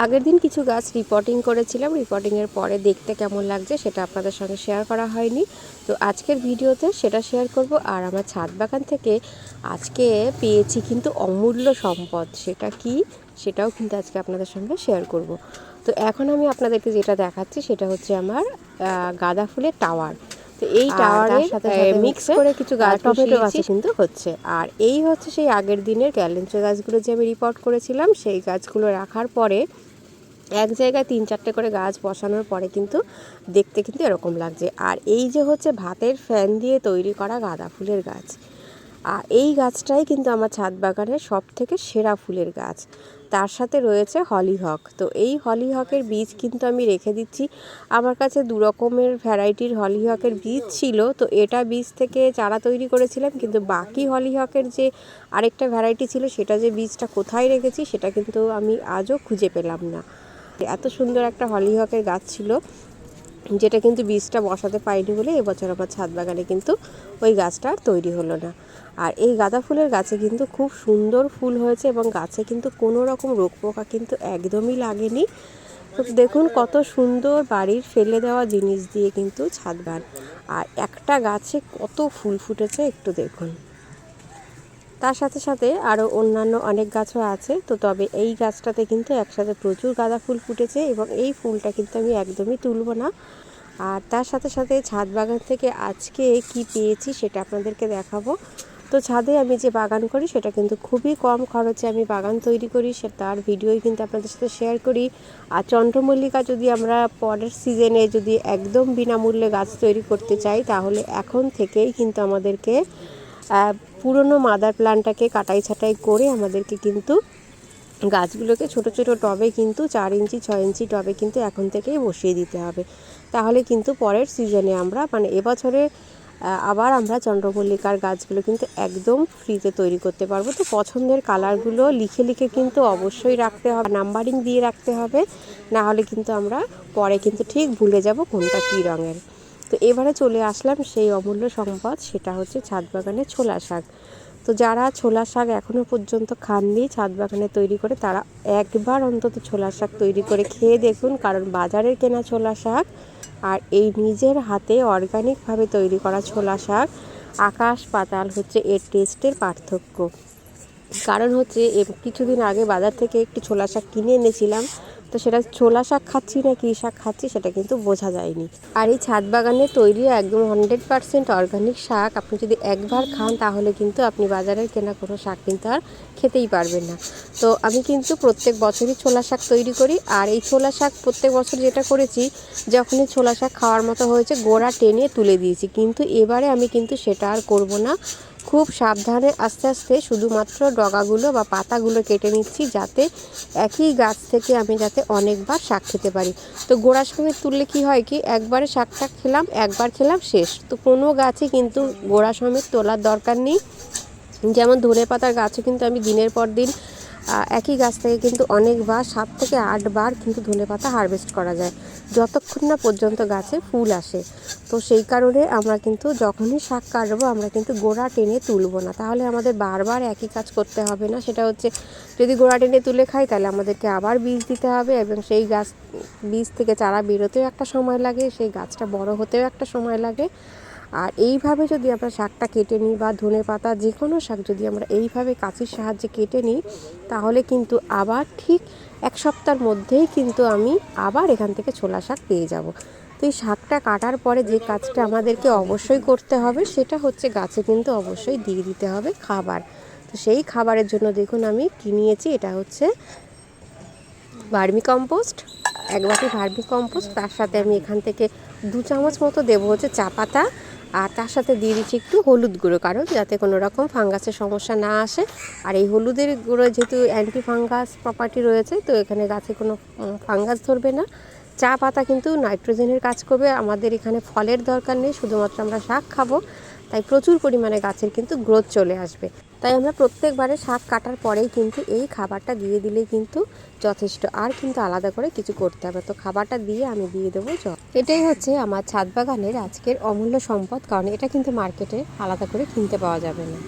আগের দিন কিছু গাছ রিপোর্টিং করেছিলাম রিপোর্টিংয়ের পরে দেখতে কেমন লাগছে সেটা আপনাদের সঙ্গে শেয়ার করা হয়নি। তো আজকের ভিডিওতে সেটা শেয়ার করব, আর আমার ছাদ বাগান থেকে আজকে পেয়েছি কিন্তু অমূল্য সম্পদ। সেটা কি? সেটাও কিন্তু আজকে আপনাদের সঙ্গে শেয়ার করব। তো এখন আমি আপনাদেরকে যেটা দেখাচ্ছি সেটা হচ্ছে আমার গাঁদা ফুলের টাওয়ার। তো এই টাওয়ারের টাওয়ারে সাথে সাথে মিক্স করে কিছু গাছ টমেটো গাছ কিন্তু হচ্ছে। আর এই হচ্ছে সেই আগের দিনের ক্যালেন্ডার গাছগুলো যে আমি রিপোর্ট করেছিলাম সেই গাছগুলো রাখার পরে এক জায়গায় তিন চারটে করে গাছ বসানোর পরে কিন্তু দেখতে কিন্তু এরকম লাগছে। আর এই যে হচ্ছে ভাতের ফ্যান দিয়ে তৈরি করা গাঁদা ফুলের গাছ আর এই গাছটাই কিন্তু আমার ছাদ বাগানের সব থেকে সেরা ফুলের গাছ। তার সাথে রয়েছে হলিহক। তো এই হলিহকের বীজ কিন্তু আমি রেখে দিচ্ছি। আমার কাছে দু রকমের ভ্যারাইটির হলিহকের বীজ ছিল। তো এটা বীজ থেকে চারা তৈরি করেছিলাম, কিন্তু বাকি হলিহকের যে আরেকটা ভ্যারাইটি ছিল, সেটা যে বীজটা কোথায় রেখেছি, সেটা কিন্তু আমি আজও খুঁজে পেলাম না। এত সুন্দর একটা হলিহকের গাছ ছিল। যেটা কিন্তু বীজটা বসাতে পারিনি বলে এবছর আমার ছাদ বাগানে কিন্তু ওই গাছটা আর তৈরি হলো না। আর এই গাঁদা ফুলের গাছে কিন্তু খুব সুন্দর ফুল হয়েছে এবং গাছে কিন্তু কোনো রকম রোগ পোকা কিন্তু একদমই লাগেনি। তো দেখুন কত সুন্দর বাড়ির ফেলে দেওয়া জিনিস দিয়ে কিন্তু ছাদ বাগান। আর একটা গাছে কত ফুল ফুটেছে একটু দেখুন। তার সাথে সাথে আরও অন্যান্য অনেক গাছও আছে। তো তবে এই গাছটাতে কিন্তু একসাথে প্রচুর গাঁদা ফুল ফুটেছে এবং এই ফুলটা কিন্তু আমি একদমই তুলব না। আর তার সাথে সাথে ছাদ বাগান থেকে আজকে কি পেয়েছি সেটা আপনাদেরকে দেখাবো। তো ছাদে আমি যে বাগান করি সেটা কিন্তু খুবই কম খরচে আমি বাগান তৈরি করি, সে তার ভিডিওই কিন্তু আপনাদের সাথে শেয়ার করি। আর চন্দ্রমল্লিকা যদি আমরা পরের সিজনে যদি একদম বিনামূল্যে গাছ তৈরি করতে চাই, তাহলে এখন থেকেই কিন্তু আমাদেরকে পুরনো মাদার প্ল্যান্টটাকে কাটাই ছাটাই করে আমাদেরকে কিন্তু গাছগুলোকে ছোট ছোট টবে কিন্তু চার ইঞ্চি, ছয় ইঞ্চি টবে কিন্তু এখন থেকেই বসিয়ে দিতে হবে। তাহলে কিন্তু পরের সিজনে আমরা মানে এবছরে আবার আমরা চন্দ্রমল্লিকার গাছগুলো কিন্তু একদম ফ্রিতে তৈরি করতে পারব। তো পছন্দের কালারগুলো লিখে লিখে কিন্তু অবশ্যই রাখতে হবে নাম্বারিং দিয়ে রাখতে হবে। না হলে কিন্তু আমরা পরে কিন্তু ঠিক ভুলে যাব কোনটা কী রঙের। তো এবারে চলে আসলাম সেই অমূল্য সম্পদ, সেটা হচ্ছে ছাদ বাগানে ছোলা শাক। তো যারা ছোলা শাক এখনও পর্যন্ত খাননি ছাদ বাগানে তৈরি করে তারা একবার অন্তত ছোলা শাক তৈরি করে খেয়ে দেখুন, কারণ বাজারের কেনা ছোলা শাক আর এই নিজের হাতে অর্গানিকভাবে তৈরি করা ছোলা শাক, আকাশ পাতাল হচ্ছে এর টেস্টের পার্থক্য। কারণ হচ্ছে কিছুদিন আগে বাজার থেকে একটি ছোলা শাক কিনে এনেছিলাম তো সেটা ছোলা শাক খাচ্ছি না, কী শাক খাচ্ছি সেটা কিন্তু বোঝা যায়নি। আর এই ছাদ বাগানে তৈরি একদম হান্ড্রেড পারসেন্ট অর্গানিক শাক, আপনি যদি একবার খান তাহলে কিন্তু আপনি বাজারের কেনা কোনো শাক কিন্তু আর খেতেই পারবেন না। তো আমি কিন্তু প্রত্যেক বছরই ছোলা শাক তৈরি করি, আর এই ছোলা শাক প্রত্যেক বছর যেটা করেছি, যখনই ছোলা শাক খাওয়ার মতো হয়েছে গোড়া টেনে তুলে দিয়েছি। কিন্তু এবারে আমি কিন্তু সেটা আর করব না। খুব সাবধানে আস্তে আস্তে শুধুমাত্র ডগাগুলো বা পাতাগুলো কেটে নিচ্ছি যাতে একই গাছ থেকে আমি যাতে অনেকবার শাক খেতে পারি। তো গোড়া সমেত তুললে কি হয় কি, একবারে শাকটা খেলাম, একবার খেলাম, শেষ। তো কোনো গাছে কিন্তু গোড়া সমেত তোলার দরকার নেই। যেমন ধনে পাতার গাছও কিন্তু আমি দিনের পর দিন একই গাছ থেকে কিন্তু অনেকবার, সাত থেকে আটবার কিন্তু ধনে পাতা হারভেস্ট করা যায়। যতক্ষণ না পর্যন্ত গাছে ফুল আসে। তো সেই কারণে আমরা কিন্তু যখনই শাক কাটবো, আমরা কিন্তু গোড়া টেনে তুলব না। তাহলে আমাদের বারবার একই কাজ করতে হবে না। সেটা হচ্ছে, যদি গোড়া টেনে তুলে খাই, তাহলে আমাদেরকে আবার বীজ দিতে হবে এবং সেই গাছ, বীজ থেকে চারা বেরোতেও একটা সময় লাগে, সেই গাছটা বড় হতেও একটা সময় লাগে। আর এইভাবে যদি আমরা শাকটা কেটে নিই বা ধনে পাতা যে কোনো শাক যদি আমরা এইভাবে কাঁচির সাহায্যে কেটে নিই, তাহলে কিন্তু আবার ঠিক এক সপ্তাহের মধ্যেই কিন্তু আমি আবার এখান থেকে ছোলা শাক পেয়ে যাব। তো এই শাকটা কাটার পরে যে কাজটা আমাদেরকে অবশ্যই করতে হবে, সেটা হচ্ছে গাছে কিন্তু অবশ্যই দিয়ে দিতে হবে খাবার। তো সেই খাবারের জন্য দেখুন আমি কি নিয়েছি, এটা হচ্ছে ভার্মি কম্পোস্ট, এক বাটি ভার্মি কম্পোস্ট। তার সাথে আমি এখান থেকে দু চামচ মতো দেবো হচ্ছে চা পাতা। আর তার সাথে দিয়ে দিচ্ছি একটু হলুদ গুঁড়ো, কারণ যাতে কোনো রকম ফাঙ্গাসের সমস্যা না আসে। আর এই হলুদের গুঁড়ো যেহেতু অ্যান্টি ফাঙ্গাস প্রপার্টি রয়েছে, তো এখানে গাছে কোনো ফাঙ্গাস ধরবে না। চা পাতা কিন্তু নাইট্রোজেনের কাজ করবে। আমাদের এখানে ফলের দরকার নেই, শুধুমাত্র আমরা শাক খাব। তাই প্রচুর পরিমাণে গাছের কিন্তু গ্রোথ চলে আসবে। তাই আমরা প্রত্যেকবারে শাক কাটার পরেই কিন্তু এই খাবারটা দিয়ে দিলেই কিন্তু যথেষ্ট। আর কিন্তু আলাদা করে কিছু করতে হবে। তো খাবারটা দিয়ে আমি দিয়ে দেবো জল এটাই হচ্ছে আমার ছাদ বাগানের আজকের অমূল্য সম্পদ। কারণ এটা কিন্তু মার্কেটে আলাদা করে কিনতে পাওয়া যাবে না।